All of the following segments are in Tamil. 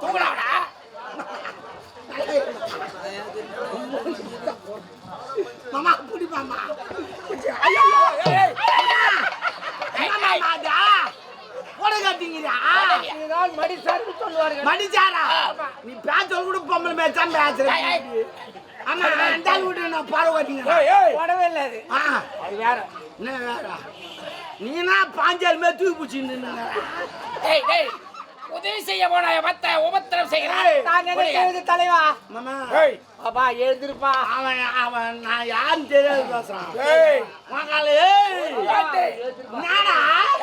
தூங்கலாடா மாமா புடி மாமா. ஐயோ மடிச்சாரா நீ பேச்ச கூட பொம்பளை மேய்ச்சான் பேசுற ஏய், ஏய். ஆமா அந்த ஆள் விட்டு நான் பாட காட்டீங்க ஏய், ஏய். போடவே இல்லை அது. ஆ. அது வேற. என்ன வேற? நீனா பாஞ்சால் மேல் தூக்கி பிடிச்சின்னு டேய், உதவி செய்ய போன பத்த உபத்திரம் செய்கிறாய் நான் என்ன செய்வது தலைவா? மாமா. ஏய், பாபா எழுந்திருப்பா. அவன் அவன் நான் யாருன்னு தெரியாது பேசுறான் ஏய், மகளே ஏய் ஏய், என்னடா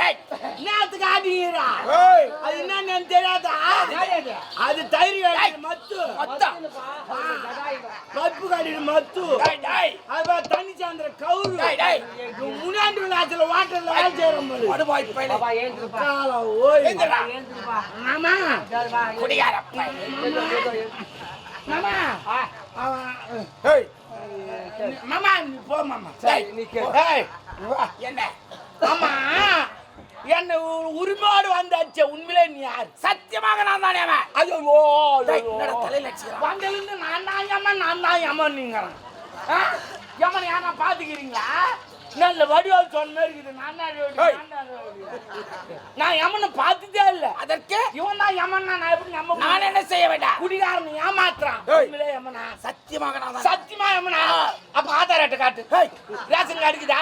ஏய், நேத்துக்கு ஆடிக்கிறா ஏய், அது என்னன்னு தெரியாதா அது தைரியம் மத்து பருப்பு காடின மத்து. டேய், டேய், அது தண்ணி சாந்திர கவுரு விழாச்சில் வாட்டர்ல வேலை செய்யறோம் மாமா. மாமா. ஆ, அவன் ஏய், மாமா நீ போ மாமா. டேய், நீ கேளு. ஏய், வா. என்ன? மாமா. என்ன உரிமையோடு வந்தாச்சு உண்மையிலே நீ யார்? சத்தியமாக நான் தானே அவன்? ஐயோ வந்ததுலேருந்து நான் தான் யமன் நான் தான் யமன் நீங்க யமன் யாரா பாத்துக்கிறீங்களா? நல்ல வடிவால் சொன்ன மாதிரி இருக்குது. நான். நான் யமனை பார்த்ததே இல்ல. அதற்கு? இவன் தான் யமன் நான் எப்படி நம்ப நான் என்ன செய்ய வேண்டாம்? குடிகாரன் ஏமாத்துறான். உண்மையிலே யமனா? சத்தியமாக நான் சத்தியமா யமனா? அப்ப ஆதார் அட்டை காட்டு. ரேஷன் கார்டு இருக்குதா.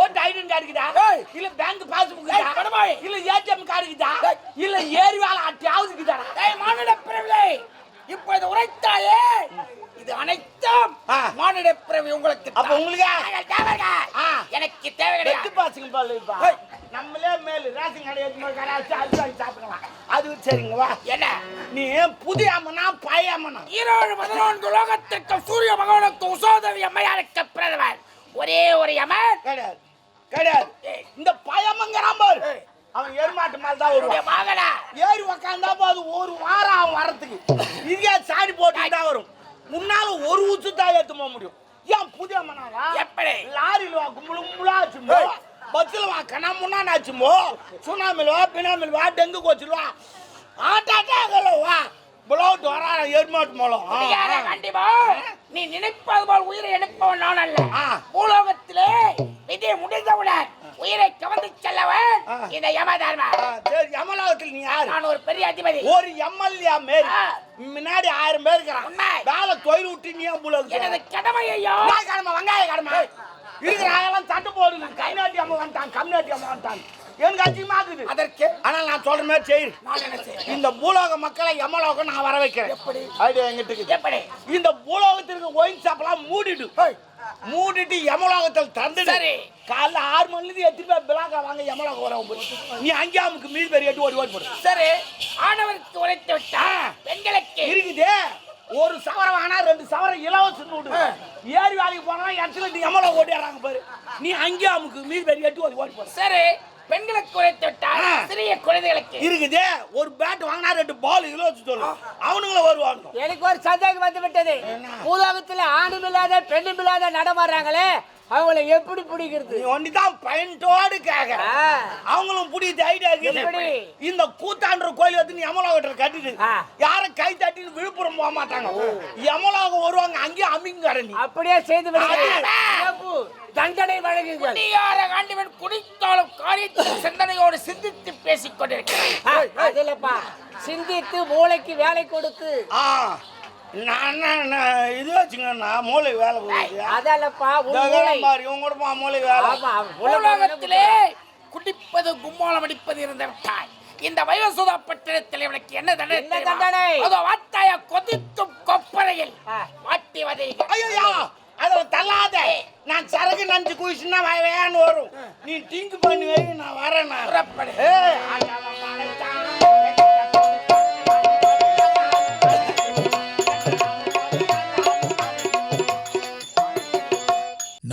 ஓட்டு ஐடி கார்டு இருக்குதா. இல்ல பேங்க் பாஸ்புக். இல்ல ஏடிஎம் கார்டு இருக்குதா. இல்ல ஏரி வேலை அட்டையாவது இருக்குதா டேய் மானிட பிறவிலே இப்பொழுது உரைத்தாயே இது அனைத்தும். மானிட பிறவி உங்களுக்கு அப்ப உங்களுக்கு. எனக்கு தேவை கிடையாது பாசுங்க ஏய். நம்மளே மேலு ரேஷன் கடை சாப்பிடலாம். அது சரிங்க வா. என்ன? நீ புதிய அம்மனா பழைய அம்மனா? ஈரோடு பதினொன்று லோகத்திற்கு சூரிய பகவானுக்கு உசோதவி அம்மையாருக்கு பிறந்தவன் ஒரே ஒரு யமன் கிடையாது கிடையாது. இந்த பயமங்கிறான் பாரு. அவன் எருமாட்டு மேல தான் வருவான். மகனா ஏறி உக்காந்தா போது ஒரு வாரம் அவன் வரத்துக்கு இதே சாடி போட்டு தான் வரும். முன்னால ஒரு உச்சு தான் ஏத்து போக முடியும். ஏன் புதிய அம்மனாவா எப்படி? லாரியில் வா கும்பலு கும்பலா ஆச்சுமோ. பஸ்ஸில் வா கண்ணா முன்னாடி ஆச்சுமோ சுனாமில் வா பினாமில் வா டெங்கு கோச்சில் வா. ஆட்டாட்டாகல வா. புலோட்டு வரா எருமாட்டு மூலம். கண்டிப்பா. நீ நினைப்பது போல் உயிரை எடுப்பவன் நான் அல்ல. பூலோகத்திலே விதி முடிந்தவுடன் உயிரை கவர்ந்து செல்லவன். இந்த யமதர்மன் சரி யமலோகத்தில் நீ யாரு? நான் ஒரு பெரிய அதிபதி. ஒரு எம்எல்ஏ மாரி. முன்னாடி ஆயிரம் பேர் இருக்கிறான். வேலை தொழில் விட்டு நீ புலோகத்தில் எனது கடமை ஐயோ வெங்காய கடமை வெங்காய கடமை இருக்கிற ஆயெல்லாம் தட்டு போடுங்க கை நாட்டி அம்மா வந்துட்டான் கம் நாட்டி அம்மா வந்துட்டான். எனக்கு அதிகமா இருக்குது அதற்கு ஆனால் நான் சொல்ற மாதிரி செய்யுது இந்த பூலோக மக்களை யமலோகம் நான் வர வைக்கிறேன். எப்படி? ஐடியா எங்கிட்ட. எப்படி? இந்த பூலோகத்திற்கு ஒயின் ஷாப்லாம் மூடிடு. மூடிட்டு யமலோகத்தில் தந்துடு சரி. காலைல ஆறு மணிலேருந்து எத்தனை பேர் பிளாக்கா வாங்க யமலோகம் வர நீ அங்கே அமுக்கு மீது பேர் எட்டு ஓடி ஓடி போடு. சரி. ஆணவருக்கு உரைத்து விட்டா பெண்களுக்கு. இருக்குதே. ஒரு சவரம் வாங்கினா ரெண்டு சவரம் இலவசம் விடு ஏறி வேலைக்கு போனா இடத்துல எம்மல ஓடிடுறாங்க பாரு. நீ அங்கேயே அமுக்கு மீது பேர் எட்டு ஓடி ஓடி போடு. சரி பெண்களுக்கு உரைத்து விட்டா ஆ. சிறிய குழந்தைகளுக்கு? இருக்குதே ஒரு பேட் வாங்கினா ரெண்டு பால் இலவசம் சொல்லு அவனுங்களும் வருவாங்க எனக்கு ஒரு சந்தேகம் வந்து விட்டது என்ன? பூலோகத்துல ஆணும் இல்லாத பெண்ணும் இல்லாத நடமாடுறாங்களே. அவங்கள எப்படி பிடிக்கிறது? நீ ஒண்டி தான் பயன்டோடு கேட்க அவங்களும் பிடிச்ச ஐடியா இருக்குது எப்படி? இந்த கூத்தாண்டர் கோயில் வந்து நீ யமலோகத்தில் கட்டிட்டு. யாரும் கை தட்டின்னு விழுப்புரம் போக மாட்டாங்க. யமலோகம் வருவாங்க அங்கேயே அமிங்க நீ அப்படியே செய்து. தண்டனை வழங்குங்கள். குடியார ஆண்டவன் குடித்தாலும் காரியத்தை சிந்தனையோடு சிந்தித்து பேசிக் கொண்டிருக்கிறான் சிந்தித்து மூளைக்கு வேலை கொடுத்து ஆ. நான் இது வச்சுங்க நான் மூளை வேலை போகுது. அதல்லப்பா பாரு இவங்க கூட பா மூளை வேலை. உலகத்திலே குடிப்பது கும்மாளம் அடிப்பது இருந்த விட்டாய் இந்த வயோசுதா பட்டணத்தில் இவனுக்கு என்ன தண்டனை என்ன தெரியுமா? தண்டனை? அதோ வாத்தாய கொதித்தும் கொப்பரையில். வாட்டி வதைகள் ஐயோ அதில் தள்ளாத. நான் சரக்கு நஞ்சு குயிச்சுன்னா வேன்னு வரும். நீ டிங்கு பண்ணி வை நான் வரேன்